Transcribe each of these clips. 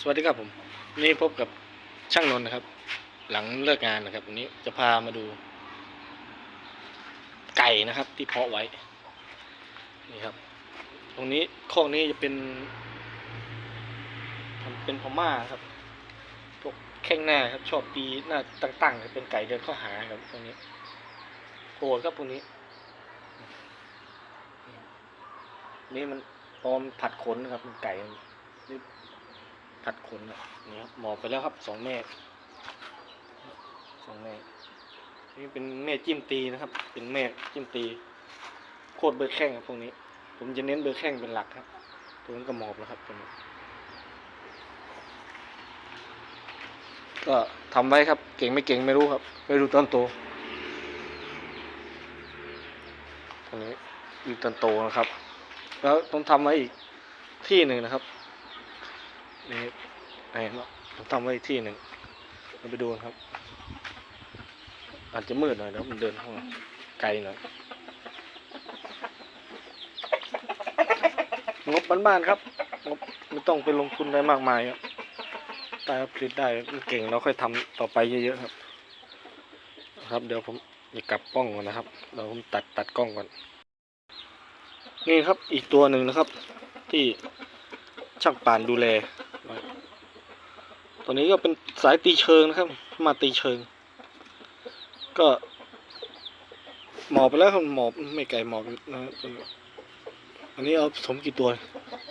สวัสดีครับผมวันนี้พบกับช่างนนท์นะครับ หลังเลิกงานนะครับวันนี้จะพามาดู ไก่นะครับ ที่เพาะไว้นี่ครับ ตรงนี้คอกนี้จะเป็นทำเป็นพม่าครับพวกแข้งหน้าครับ ชอบตีหน้าตั้งๆเป็นไก่เดินเข้าหาครับตรงนี้โหดครับพวกนี้ นี่มันพอนผัดขนนะครับมันไก่มันัดขนนี่ครับหมอบไปแล้วครับสองแม่สองแม่นี่เป็นแม่จิ้มตีนะครับ เป็นแม่จิ้มตี โคตรเบอร์แข้งครับพวกนี้ ผมจะเน้นเบอร์แข้งเป็นหลักครับ ตัวนั้นก็หมอบแล้วครับตัวนี้ก็ทำไว้ครับ เก่งไม่เก่งไม่รู้ครับไม่รู้ตอนโตตรงนี้อยู่ตอนโตนะครับ แล้วต้องทำไว้อีกที่หนึ่งนะครับ นี่ไอ้เนาะผมทำไว้อีกที่หนึ่งเราไปดูครับ อาจจะมืดหน่อยเดี๋ยวมันเดินเข้ามาไกลหน่อยงบบ้านๆครับงบไม่ต้องไปลงทุนอะไรมากมายครับแต่ผลิตได้เก่งเราค่อยทำต่อไปเยอะๆครับ ครับเดี๋ยวผมจะกลับกล้องก่อนนะครับเดี๋ยวผมตัดตัดกล้องก่อนนี่ครับอีกตัวหนึ่งนะครับ ที่ช่างป่านดูแล ตัวนี้ก็เป็นสายตีเชิงนะครับ มาตีเชิง ก็หมอบไปแล้วครับหมอบไม่ไกลหมอบนะตัวนี้อันนี้เอาผสมกี่ตัว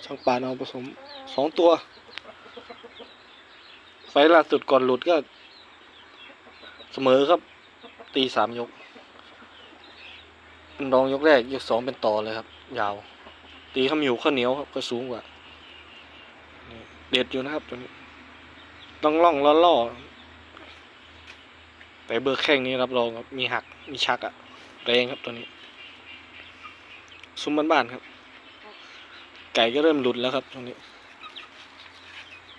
ช่างป่านเอาผสมสองตัว ไฟล่าสุดก่อนหลุดก็ เสมอครับ ตีสามยกเป็นรองยกแรกยกสองเป็นต่อเลยครับ ยาว ตีข้าวเหนียวข้าวเหนียวครับก็สูงกว่า เด็ดอยู่นะครับตัวนี้ ต้องล่องล่อล่อแต่เบอร์แข้งนี้รับรองครับมีหักมีชักอะแรงครับตัวนี้ ซุ้มบ้านๆครับ ไก่ก็เริ่มหลุดแล้วครับตรงนี้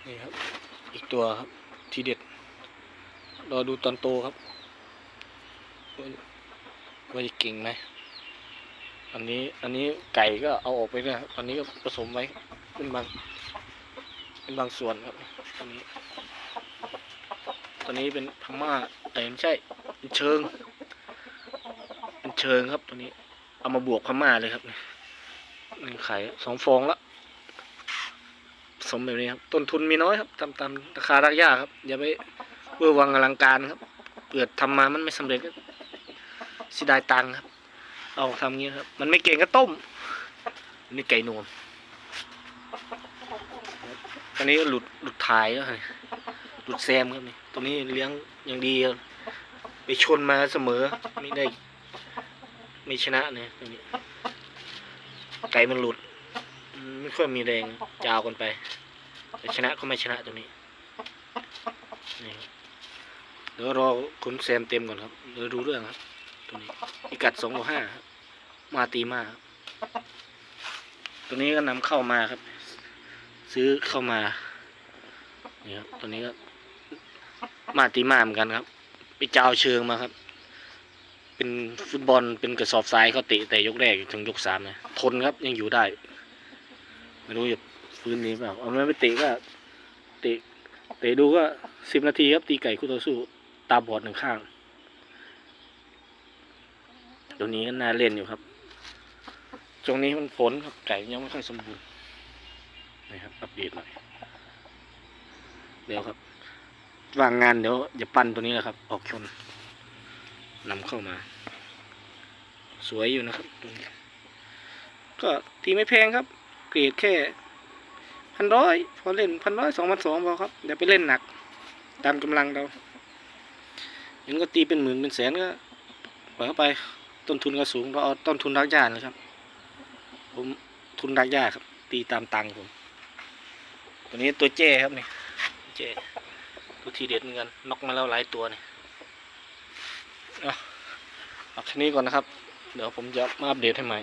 นี่ครับ อีกตัวครับ ทีเด็ด รอดูตอนโตครับ ว่าจะเก่งไหมอันนี้ อันนี้ไก่ก็เอาออกไปด้วยครับอันนี้ก็ผสมไว้เป็นบาง เป็นบางส่วนครับตอนนี้ตอนนี้เป็นพม่าแต่ไม่ใช่เป็นเชิง เป็นเชิงครับตัวนี้ เอามาบวกพม่าเลยครับนี่นี่ขายสองฟองละสมแบบนี้ครับ ต้นทุนมีน้อยครับตามตามราคารักยากครับ อย่าไปเวอร์วังอลังการครับเกิดทำมามันไม่สำเร็จก็เสียดายตังค์ครับ เอาทำงี้ครับ มันไม่เก่งก็ต้ม นี่ไก่นวม อันนี้หลุดหลุดถ่ายแล้วไงหลุดแซมครับนี่ตรงนี้เลี้ยงอย่างดีไปชนมาเสมอไม่ได้ ไม่ชนะเนี่ยตรงนี้ไก่มันหลุด ไม่ค่อยมีแรงจาวกันไปแต่ชนะก็ไม่ชนะตรงนี้นี่ครับเดี๋ยวรอคุณแซมเต็มก่อนครับเดี๋ยวรู้เรื่องครับตัวนี้พิกัดสองห้าครับมาตีมาครับตัวนี้ก็นำเข้ามาครับ ซื้อเข้ามานี่ครับตัวนี้ก็มาตีมาเหมือนกันครับ ไปเจ้าเชิงมาครับ เป็นฟุตบอลเป็นกระสอบทรายเขาเตะแต่ยกแรกถึงยกสามนะทนครับยังอยู่ได้ ไม่รู้จะฟื้นนี้เปล่าเอาไม่ไปเตะก็เตะเตะดูก็สิบนาทีครับตีไก่คู่ต่อสู้ตาบอดหนึ่งข้างตัวนี้ก็น่าเล่นอยู่ครับ ตรงนี้มันฝนครับไก่ยังไม่ค่อยสมบูรณ์ นะครับ อัปเดตหน่อยเดี๋ยวครับวางงานเดี๋ยวจะปั้นตัวนี้แหละครับ ออกชนนำเข้ามา สวยอยู่นะครับตัวนี้ก็ตีไม่แพงครับ เกรดแค่พันร้อยพอเล่นพันร้อยสองพันสองพอครับเดี๋ยวไปเล่นหนัก ตามกำลังเราเห็นก็ตีเป็นหมื่นเป็นแสนก็ปล่อยเข้าไปต้นทุนก็สูงเราเอาต้นทุนรักยานะครับ ผมทุนรักยาครับ ตีตามตังค์ผม ตัวนี้ตัวเจ้ครับนี่เจ้ตัวทีเด็ดเหมือนกันน็อกมาแล้วหลายตัวนี่เอาเอาแค่นี้ก่อนนะครับ เดี๋ยวผมจะมาอัปเดตให้ใหม่